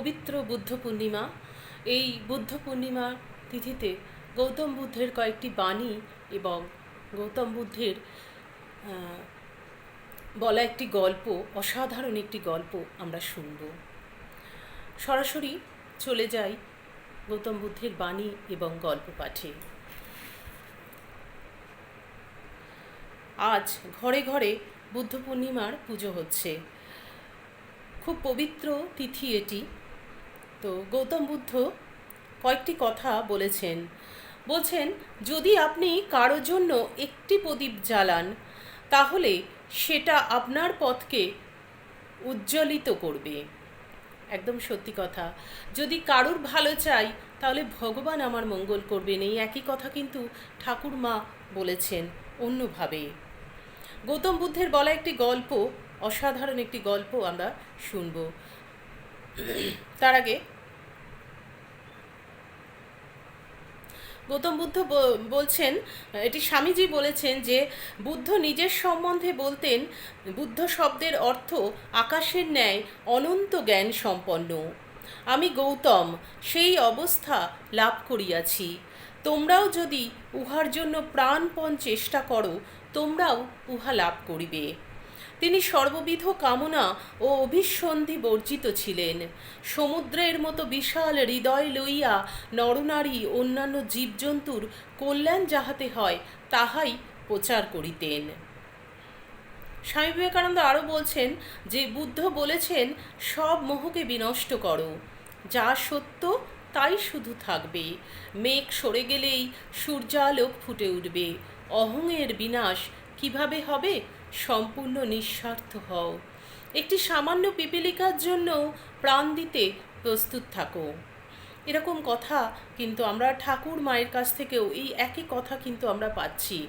পবিত্র বুদ্ধ পূর্ণিমা। এই বুদ্ধ পূর্ণিমা তিথিতে গৌতম বুদ্ধের কয়েকটি বাণী এবং গৌতম বুদ্ধের বলা একটি গল্প, অসাধারণ একটি গল্প আমরা শুনব। সরাসরি চলে যাই গৌতম বুদ্ধের বাণী এবং গল্প পাঠে। আজ ঘরে ঘরে বুদ্ধ পূর্ণিমার পুজো হচ্ছে। খুব পবিত্র তিথি এটি। তো গৌতম বুদ্ধ কয়েকটি কথা বলেছেন। বলছেন, যদি আপনি কারও জন্য একটি প্রদীপ জ্বালান, তাহলে সেটা আপনার পথকে উজ্জ্বলিত করবে। একদম সত্যি কথা। যদি কারুর ভালো চাই, তাহলে ভগবান আমার মঙ্গল করবেন। এই একই কথা কিন্তু ঠাকুরমা বলেছেন অন্যভাবে। গৌতম বুদ্ধের বলা একটি গল্প, অসাধারণ একটি গল্প আমরা শুনব। তার আগে গৌতম বুদ্ধ বলছেন, এটি স্বামীজি বলেছেন যে, বুদ্ধ নিজের সম্বন্ধে বলতেন, বুদ্ধ শব্দের অর্থ আকাশের ন্যায় অনন্ত জ্ঞান সম্পন্ন। আমি গৌতম, সেই অবস্থা লাভ করিয়াছি। তোমরাও যদি উহার জন্য প্রাণপণ চেষ্টা করো, তোমরাও উহা লাভ করিবে। তিনি সর্ববিধ কামনা ও অভিসন্ধি বর্জিত ছিলেন। সমুদ্রের মতো বিশাল হৃদয় লইয়া নরনারী অন্যান্য জীবজন্তুর কল্যাণ যাহাতে হয়, তাহাই প্রচার করিতেন। স্বামী বিবেকানন্দ আরও বলছেন যে, বুদ্ধ বলেছেন, সব মোহকে বিনষ্ট করো। যা সত্য, তাই শুধু থাকবে। মেঘ সরে গেলেই সূর্যালোক ফুটে উঠবে। অহংয়ের বিনাশ কীভাবে হবে? সম্পূর্ণ নিঃস্বার্থ হও। একটি সামান্য পিপিলিকার জন্য প্রাণ দিতে প্রস্তুত থাকো। এরকম কথা কিন্তু আমরা ঠাকুর মায়ের কাছ থেকেও এই একই কথা কিন্তু আমরা পাচ্ছি।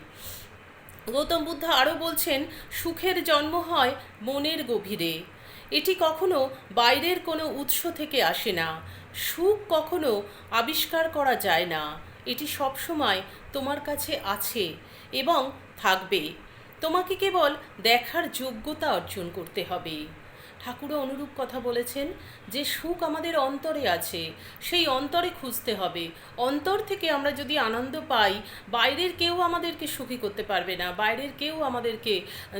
গৌতম বুদ্ধ আরও বলছেন, সুখের জন্ম হয় মনের গভীরে। এটি কখনো বাইরের কোনো উৎস থেকে আসে না। সুখ কখনো আবিষ্কার করা যায় না। এটি সবসময় তোমার কাছে আছে এবং থাকবে। তোমাকে কেবল দেখার যোগ্যতা অর্জন করতে হবে। ঠাকুরও অনুরূপ কথা বলেছেন যে সুখ আমাদের অন্তরে আছে, সেই অন্তরে খুঁজতে হবে। অন্তর থেকে আমরা যদি আনন্দ পাই, বাইরের কেউ আমাদেরকে সুখী করতে পারবে না, বাইরের কেউ আমাদেরকে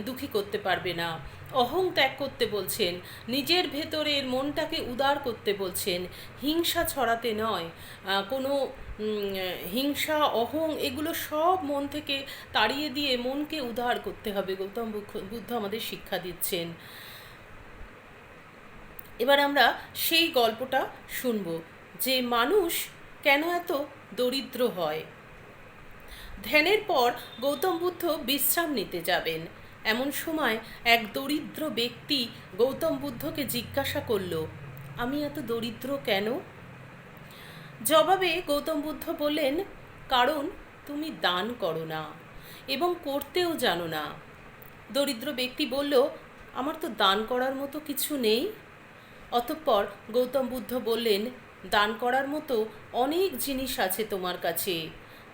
দুঃখী করতে পারবে না। অহং ত্যাগ করতে বলছেন, নিজের ভেতরের মনটাকে উদার করতে বলছেন, হিংসা ছড়াতে নয়। কোনো হিংসা, অহং এগুলো সব মন থেকে তাড়িয়ে দিয়ে মনকে উদার করতে হবে, গৌতম বুদ্ধ- আমাদের শিক্ষা দিচ্ছেন। এবার আমরা সেই গল্পটা শুনব, যে মানুষ কেন এত দরিদ্র হয়। ধ্যানের পর গৌতম বুদ্ধ বিশ্রাম নিতে যাবেন। এমন সময় এক দরিদ্র ব্যক্তি গৌতম বুদ্ধকে জিজ্ঞাসা করল, আমি এত দরিদ্র কেন? জবাবে গৌতম বুদ্ধ বললেন, কারণ তুমি দান করো না এবং করতেও জানো না। দরিদ্র ব্যক্তি বলল, আমার তো দান করার মতো কিছু নেই। অতঃপর গৌতম বুদ্ধ বললেন, দান করার মতো অনেক জিনিস আছে তোমার কাছে,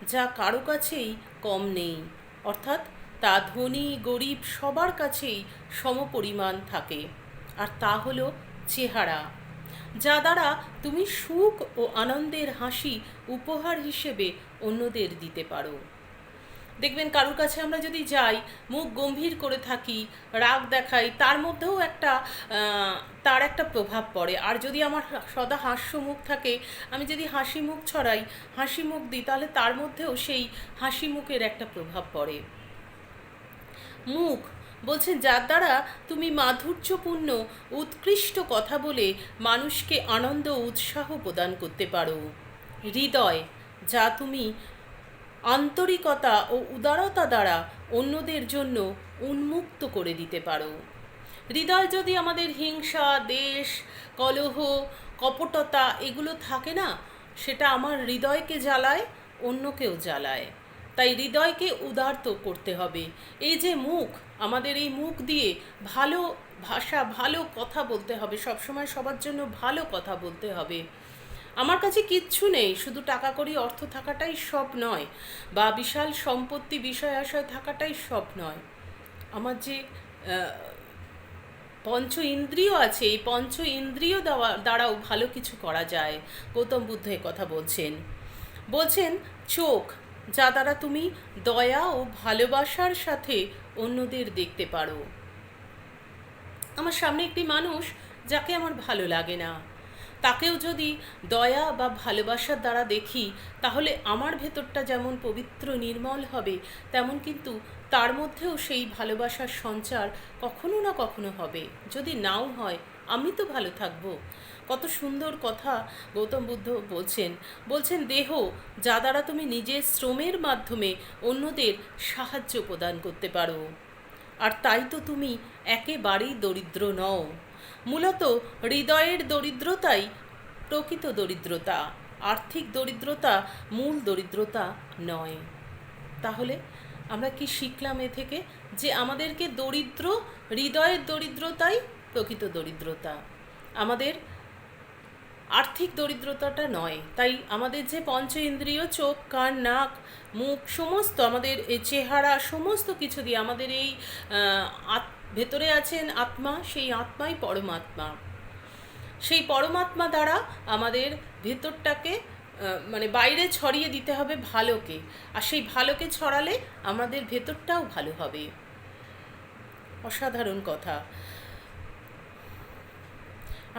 যা কারও কাছেই কম নেই। অর্থাৎ তা ধনী, গরিব সবার কাছেই সমপরিমাণ থাকে। আর তা হলো চেহারা, যা দ্বারা তুমি সুখ ও আনন্দের হাসি উপহার হিসেবে অন্যদের দিতে পারো। দেখবেন কারোর কাছে আমরা যদি যাই, মুখ গম্ভীর করে থাকি, রাগ দেখাই, তার মধ্যেও একটা তার একটা প্রভাব পড়ে। আর যদি আমার সদা হাস্য মুখ থাকে, আমি যদি হাসি মুখ ছড়াই, হাসি মুখ দিই, তাহলে তার মধ্যেও সেই হাসি মুখের একটা প্রভাব পড়ে। মুখ। বলছেন, যার দ্বারা তুমি মাধুর্যপূর্ণ, উৎকৃষ্ট কথা বলে মানুষকে আনন্দ উৎসাহ প্রদান করতে পারো। হৃদয়, যা তুমি আন্তরিকতা ও উদারতা দ্বারা অন্যদের জন্য উন্মুক্ত করে দিতে পারো। হৃদয় যদি আমাদের হিংসা, দেশ, কলহ, কপটতা এগুলো থাকে না, সেটা আমার হৃদয়কে জ্বালায়, অন্যকেও জ্বালায়। তাই হৃদয়কে উদারত করতে হবে। এই যে মুখ, আমাদের এই মুখ দিয়ে ভালো ভাষা, ভালো কথা বলতে হবে। সবসময় সবার জন্য ভালো কথা বলতে হবে। আমার কাছে কিচ্ছু নেই, শুধু টাকা করি অর্থ থাকাটাই সব নয় বা বিশাল সম্পত্তি বিষয় আশয় থাকাটাই সব নয়। আমার যে পঞ্চ ইন্দ্রিয় আছে, এই পঞ্চ ইন্দ্রিয় দেওয়া, দ্বারাও ভালো কিছু করা যায়। গৌতম বুদ্ধ কথা বলছেন। বলছেন, চোখ যা দ্বারা তুমি দয়া ও ভালোবাসার সাথে অন্যদের দেখতে পারো। আমার সামনে একটি মানুষ যাকে আমার ভালো লাগে না। তাকেও যদি দয়া বা ভালোবাসার দ্বারা দেখি, তাহলে আমার ভেতরটা যেমন পবিত্র নির্মল হবে, তেমন কিন্তু তার মধ্যেও সেই ভালোবাসার সঞ্চার কখনো না কখনো হবে। যদি নাও হয়, আমি তো ভালো থাকব। কত সুন্দর কথা গৌতম বুদ্ধ বলছেন। বলছেন, দেহ যা দ্বারা তুমি নিজের শ্রমের মাধ্যমে অন্যদের সাহায্য প্রদান করতে পারো। আর তাই তো তুমি একেবারেই দরিদ্র নও। মূলত হৃদয়ের দরিদ্রতাই প্রকৃত দরিদ্রতা। আর্থিক দরিদ্রতা মূল দরিদ্রতা নয়। তাহলে আমরা কি শিখলাম এ থেকে যে আমাদেরকে দরিদ্র, হৃদয়ের দরিদ্রতাই প্রকৃত দরিদ্রতা? আমাদের আর্থিক দরিদ্রতাটা নয়। তাই আমাদের যে পঞ্চ ইন্দ্রিয়, চোখ, কান, নাক, মুখ, সমস্ত আমাদের এই চেহারা, সমস্ত কিছু দিয়ে আমাদের এই ভেতরে আছেন আত্মা, সেই আত্মাই পরমাত্মা। সেই পরমাত্মা দ্বারা আমাদের ভেতরটাকে মানে বাইরে ছড়িয়ে দিতে হবে ভালোকে। আর সেই ভালোকে ছড়ালে আমাদের ভেতরটাও ভালো হবে। অসাধারণ কথা।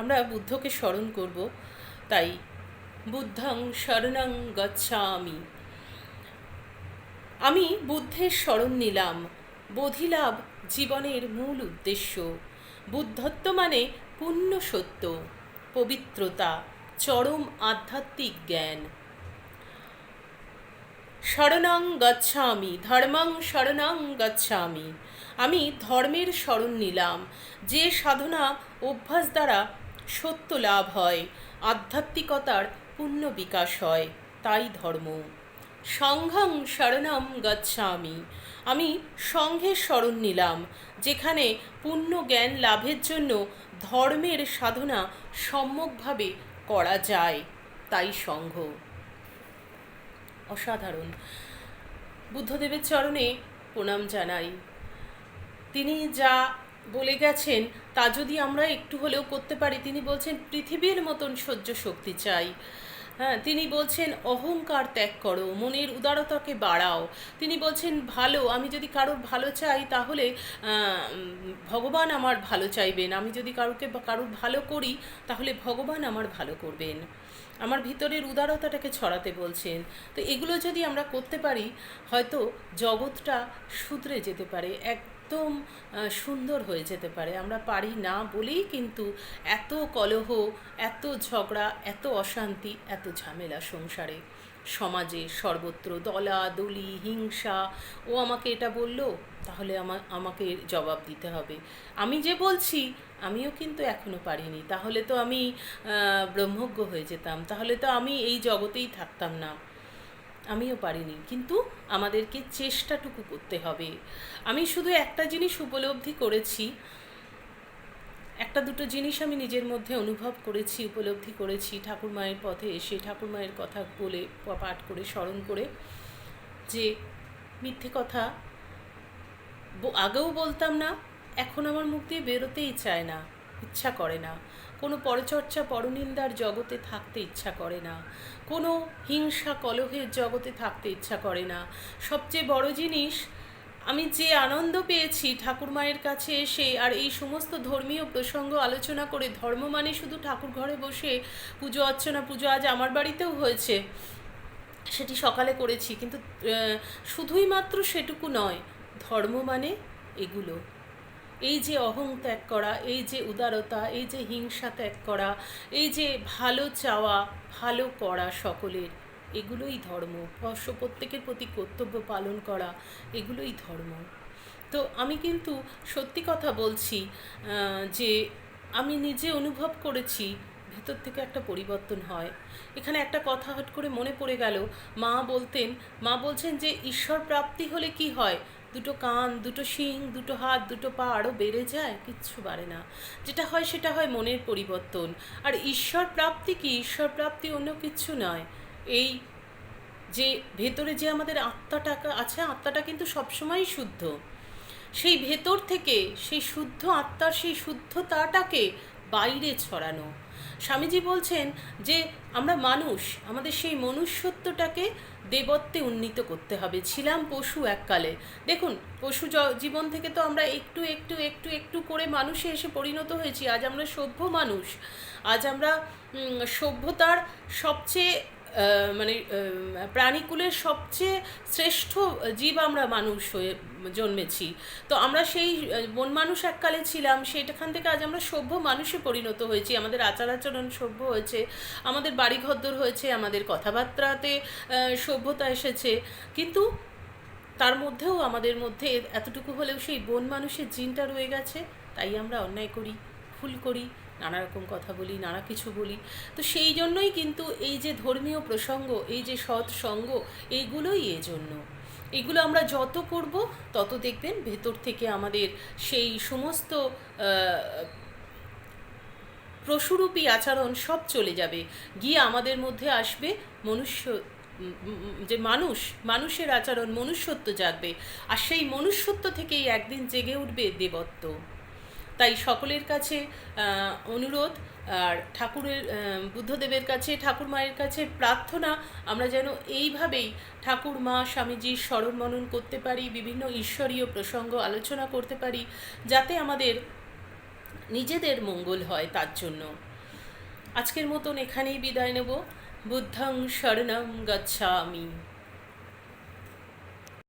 আমরা বুদ্ধকে স্মরণ করব, তাই বুদ্ধং শরণং গচ্ছামি। আমি বুদ্ধের স্মরণ নিলাম, বোধিলাভ জীবনের মূল উদ্দেশ্য। বুদ্ধত্ব মানে পূর্ণ সত্য, পবিত্রতা, চরম আধ্যাত্মিক জ্ঞান। শরণং গচ্ছামি, ধর্মং শরণং গচ্ছামি। আমি ধর্মের স্মরণ নিলাম, যে সাধনা অভ্যাস দ্বারা সত্য লাভ হয়, আধ্যাত্মিকতার পূর্ণ বিকাশ হয়, তাই ধর্ম। সংঘং শরণম গচ্ছামি। আমি সংঘের স্মরণ নিলাম, যেখানে পূর্ণ জ্ঞান লাভের জন্য ধর্মের সাধনা সম্যকভাবে করা যায়, তাই সংঘ। অসাধারণ। বুদ্ধদেবের চরণে প্রণাম জানাই। তিনি যা বলে গেছেন, তা যদি আমরা একটু হলেও করতে পারি। তিনি বলছেন, পৃথিবীর মতন সহ্য শক্তি চাই। হ্যাঁ তিনি বলছেন, অহংকার ত্যাগ করো, মনের উদারতাকে বাড়াও। তিনি বলছেন, ভালো, আমি যদি কারোর ভালো চাই তাহলে ভগবান আমার ভালো চাইবেন। আমি যদি কারোকে কারোর ভালো করি তাহলে ভগবান আমার ভালো করবেন। আমার ভিতরের উদারতাটাকে ছড়াতে বলছেন। তো এগুলো যদি আমরা করতে পারি, হয়তো জগৎটা শুধরে যেতে পারে। এক একদম সুন্দর হয়ে যেতে পারে। আমরা পারি না বলেই কিন্তু এত কলহ, এত ঝগড়া, এত অশান্তি, এত ঝামেলা সংসারে। সমাজে সর্বত্র দলা, দলি, হিংসা। ও আমাকে এটা বলল, তাহলে আমার আমাকে জবাব দিতে হবে। আমি যে বলছি, আমিও কিন্তু এখনও পারিনি। তাহলে তো আমি ব্রহ্মজ্ঞ হয়ে যেতাম। তাহলে তো আমি এই জগতেই থাকতাম না। আমিও পারিনি, কিন্তু আমাদেরকে চেষ্টাটুকু করতে হবে। আমি শুধু একটা জিনিস উপলব্ধি করেছি, একটা দুটো জিনিস আমি নিজের মধ্যে অনুভব করেছি, উপলব্ধি করেছি, ঠাকুর মায়ের পথে এসে, ঠাকুর মায়ের কথা বলে, পাঠ করে, স্মরণ করে, যে মিথ্যে কথা আগেও বলতাম না, এখন আমার মুখ দিয়ে বেরোতেই চায় না। ইচ্ছা করে না। কোনো পরচর্চা পরনিন্দার জগতে থাকতে ইচ্ছা করে না। কোনো হিংসা কলহের জগতে থাকতে ইচ্ছা করে না। সবচেয়ে বড় জিনিস, আমি যে আনন্দ পেয়েছি ঠাকুর মায়ের কাছে এসে, আর এই সমস্ত ধর্মীয় প্রসঙ্গ আলোচনা করে, ধর্ম মানে শুধু ঠাকুর ঘরে বসে পুজো অর্চনা, পুজো আজ আমার বাড়িতেও হয়েছে, সেটি সকালে করেছি। কিন্তু শুধুই মাত্র সেটুকু নয়, ধর্ম মানে এগুলো। এই যে অহং ত্যাগ করা, এই যে উদারতা, এই যে হিংসা ত্যাগ করা, এই যে ভালো চাওয়া, ভালো করা সকলের, এগুলোই ধর্ম। প্রত্যেকের প্রতি কর্তব্য পালন করা, এগুলোই ধর্ম। তো আমি কিন্তু সত্যি কথা বলছি যে আমি নিজে অনুভব করেছি, ভেতর থেকে একটা পরিবর্তন হয়। এখানে একটা কথা হট করে মনে পড়ে গেল। মা বলতেন, মা বলছেন যে ঈশ্বর প্রাপ্তি হলে কি হয়? দুটো কান, দুটো শিং, দুটো হাত, দুটো পা আরও বেড়ে যায়, কিচ্ছু বাড়ে না। যেটা হয়, সেটা হয় মনের পরিবর্তন। আর ঈশ্বর প্রাপ্তি কি? ঈশ্বর প্রাপ্তি অন্য কিচ্ছু নয়। এই যে ভেতরে যে আমাদের আত্মাটা আছে, আত্মাটা কিন্তু সবসময়ই শুদ্ধ। সেই ভেতর থেকে সেই শুদ্ধ আত্মার সেই শুদ্ধতাটাকে বাইরে ছড়ানো। স্বামীজি বলছেন যে আমরা মানুষ, আমাদের সেই মনুষ্যত্বটাকে দেবত্বে উন্নীত করতে হবে। ছিলাম পশু এককালে। দেখুন, পশু জীবন থেকে তো আমরা একটু একটু একটু একটু করে মানুষে এসে পরিণত হয়েছি। আজ আমরা সভ্য মানুষ। আজ আমরা সভ্যতার সবচেয়ে মানে প্রাণীকুলের সবচেয়ে শ্রেষ্ঠ জীব আমরা মানুষ হয়ে জন্মেছি। তো আমরা সেই বন মানুষ এককালে ছিলাম সেটাখান থেকে আজ আমরা সভ্য মানুষে পরিণত হয়েছি। আমাদের আচার আচরণ সভ্য হয়েছে, আমাদের বাড়িঘদ্দর হয়েছে, আমাদের কথাবার্তাতে সভ্যতা এসেছে। কিন্তু তার মধ্যেও আমাদের মধ্যে এতটুকু হলেও সেই বন মানুষের জিনটা রয়ে গেছে, তাই আমরা অন্যায় করি, ভুল করি, নানা রকম কথা বলি, নানা কিছু বলি। তো সেই জন্যই কিন্তু এই যে ধর্মীয় প্রসঙ্গ, এই যে সৎসঙ্গ এইগুলোই এজন্য। এগুলো আমরা যত করব, তত দেখবেন ভেতর থেকে আমাদের সেই সমস্ত পশুরূপী আচরণ সব চলে যাবে। গিয়ে আমাদের মধ্যে আসবে মনুষ্য যে মানুষ, মানুষের আচরণ, মনুষ্যত্ব জাগবে। আর সেই মনুষ্যত্ব থেকেই একদিন জেগে উঠবে দেবত্ব। তাই সকলের কাছে অনুরোধ আর ঠাকুরের বুদ্ধদেবের কাছে, ঠাকুর মায়ের কাছে প্রার্থনা, আমরা যেন এইভাবেই ঠাকুর মা স্বামীজির স্মরণ মনন করতে পারি, বিভিন্ন ঈশ্বরীয় প্রসঙ্গ আলোচনা করতে পারি, যাতে আমাদের নিজেদের মঙ্গল হয় তার জন্য। আজকের মতন এখানেই বিদায় নেব। বুদ্ধং শরণং গচ্ছামি।